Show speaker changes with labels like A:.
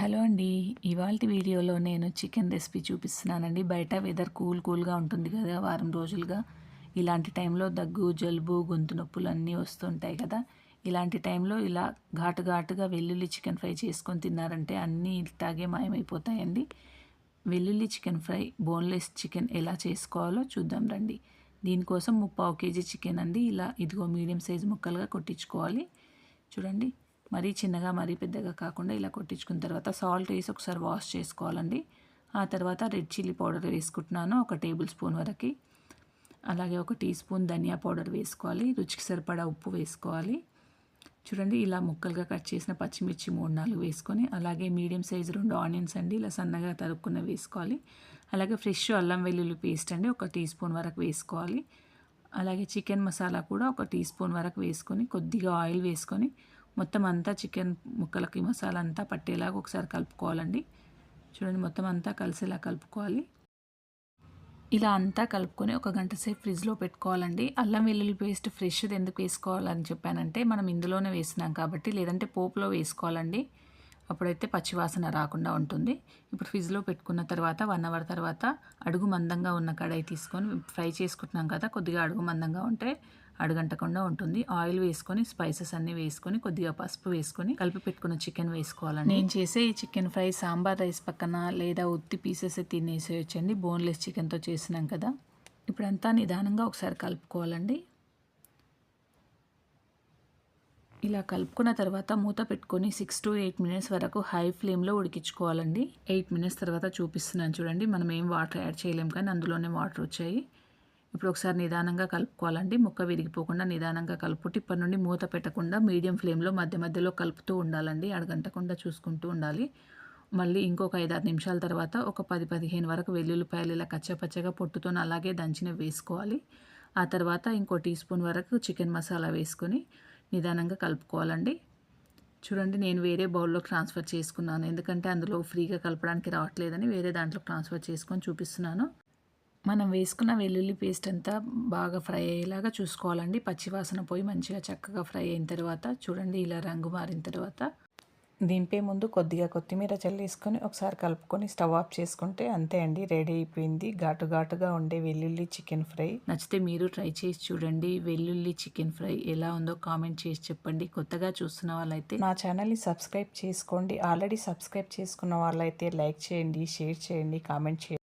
A: Hello అండి. ఇవాళ వీడియోలో నేను చికెన్ రెసిపీ చూపిస్తున్నానండి. బయట వెదర్ కూల్ కూల్గా ఉంటుంది కదా వారం రోజులుగా. ఇలాంటి టైంలో దగ్గు జలుబు గొంతు నొప్పులు అన్నీ వస్తుంటాయి కదా. ఇలాంటి టైంలో ఇలా ఘాటు ఘాటుగా వెల్లుల్లి చికెన్ ఫ్రై చేసుకొని తిన్నారంటే అన్నీ ఇలాగే మాయమైపోతాయండి. వెల్లుల్లి చికెన్ ఫ్రై బోన్లెస్ చికెన్ ఎలా చేసుకోవాలో చూద్దాం రండి. దీనికోసం ముప్పావు కేజీ చికెన్ అండి. ఇలా ఇదిగో మీడియం సైజ్ ముక్కలుగా కొట్టించుకోవాలి. చూడండి. మరీ చిన్నగా మరీ పెద్దగా కాకుండా ఇలా కొట్టించుకున్న తర్వాత సాల్ట్ వేసి ఒకసారి వాష్ చేసుకోవాలండి. ఆ తర్వాత రెడ్ చిల్లీ పౌడర్ వేసుకుంటున్నాను ఒక టేబుల్ స్పూన్ వరకు. అలాగే ఒక టీ స్పూన్ ధనియా పౌడర్ వేసుకోవాలి రుచికి సరిపడా ఉప్పు వేసుకోవాలి. చూడండి ఇలా ముక్కలుగా కట్ చేసిన పచ్చిమిర్చి మూడు నాలుగు వేసుకొని అలాగే మీడియం సైజు రెండు ఆనియన్స్ అండి ఇలా సన్నగా తరుక్కున్న వేసుకోవాలి. అలాగే ఫ్రెష్ అల్లం వెల్లుల్లి పేస్ట్ అండి ఒక టీ స్పూన్ వరకు వేసుకోవాలి. అలాగే చికెన్ మసాలా కూడా ఒక టీ స్పూన్ వరకు వేసుకొని కొద్దిగా ఆయిల్ వేసుకొని మొత్తం అంతా చికెన్ ముక్కలకి మసాలా అంతా పట్టేలాగా ఒకసారి కలుపుకోవాలండి. చూడండి మొత్తం అంతా కలిసేలా కలుపుకోవాలి. ఇలా అంతా కలుపుకొని ఒక గంట సేపు ఫ్రిడ్జ్లో పెట్టుకోవాలండి. అల్లం వెల్లుల్లి పేస్ట్ ఫ్రెష్ది ఎందుకు వేసుకోవాలని చెప్పానంటే మనం ఇందులోనే వేసినాం కాబట్టి లేదంటే పోపులో వేసుకోవాలండి. అప్పుడైతే పచ్చివాసన రాకుండా ఉంటుంది. ఇప్పుడు ఫ్రిడ్జ్లో పెట్టుకున్న తర్వాత వన్ అవర్ తర్వాత అడుగు మందంగా ఉన్న కడాయి తీసుకొని ఫ్రై చేసుకుంటున్నాం కదా కొద్దిగా అడుగు మందంగా ఉంటే అడగంటకుండా ఉంటుంది. ఆయిల్ వేసుకొని స్పైసెస్ అన్నీ వేసుకొని కొద్దిగా పసుపు వేసుకొని కలిపి పెట్టుకున్న చికెన్ వేసుకోవాలండి. నేను చేసే ఈ చికెన్ ఫ్రై సాంబార్ రైస్ పక్కన లేదా ఉత్తి పీసెస్ తినేసేయచ్చండి. బోన్లెస్ చికెన్తో చేసినాం కదా. ఇప్పుడంతా నిదానంగా ఒకసారి కలుపుకోవాలండి. ఇలా కలుపుకున్న తర్వాత మూత పెట్టుకొని సిక్స్ టు ఎయిట్ మినిట్స్ వరకు హై ఫ్లేమ్లో ఉడికించుకోవాలండి. ఎయిట్ మినిట్స్ తర్వాత చూపిస్తున్నాను చూడండి. మనం ఏం వాటర్ యాడ్ చేయలేం కానీ అందులోనే వాటర్ వచ్చాయి. ఇప్పుడు ఒకసారి నిదానంగా కలుపుకోవాలండి. ముక్క విరిగిపోకుండా నిదానంగా కలుపుకుంటే ఇప్పటి నుండి మూత పెట్టకుండా మీడియం ఫ్లేమ్లో మధ్య మధ్యలో కలుపుతూ ఉండాలండి. అడగంటకుండా చూసుకుంటూ ఉండాలి. మళ్ళీ ఇంకొక ఐదారు నిమిషాల తర్వాత ఒక పది పదిహేను వరకు వెల్లుల్లిపాయలు ఇలా కచ్చపచ్చగా పొట్టుతో అలాగే దంచిన వేసుకోవాలి. ఆ తర్వాత ఇంకో టీ స్పూన్ వరకు చికెన్ మసాలా వేసుకొని నిదానంగా కలుపుకోవాలండి. చూడండి నేను వేరే బౌల్లో ట్రాన్స్ఫర్ చేసుకున్నాను. ఎందుకంటే అందులో ఫ్రీగా కలపడానికి రావట్లేదని వేరే దాంట్లో ట్రాన్స్ఫర్ చేసుకొని చూపిస్తున్నాను. మనం వేసుకున్న వెల్లుల్లి పేస్ట్ అంతా బాగా ఫ్రై అయ్యేలాగా చూసుకోవాలండి. పచ్చివాసన పోయి మంచిగా చక్కగా ఫ్రై అయిన తర్వాత చూడండి ఇలా రంగు మారిన తర్వాత. దింపే ముందు కొద్దిగా కొత్తిమీర చల్లేసుకొని ఒకసారి కలుపుకొని స్టవ్ ఆఫ్ చేసుకుంటే అంతే అండి రెడీ అయిపోయింది. ఘాటు ఘాటుగా ఉండే వెల్లుల్లి చికెన్ ఫ్రై. నచ్చితే మీరు ట్రై చేసి చూడండి వెల్లుల్లి చికెన్ ఫ్రై ఎలా ఉందో కామెంట్ చేసి చెప్పండి. కొత్తగా చూస్తున్న వాళ్ళైతే నా ఛానల్ని సబ్స్క్రైబ్ చేసుకోండి. ఆల్రెడీ సబ్స్క్రైబ్ చేసుకున్న వాళ్ళైతే లైక్ చేయండి షేర్ చేయండి కామెంట్ చేయండి.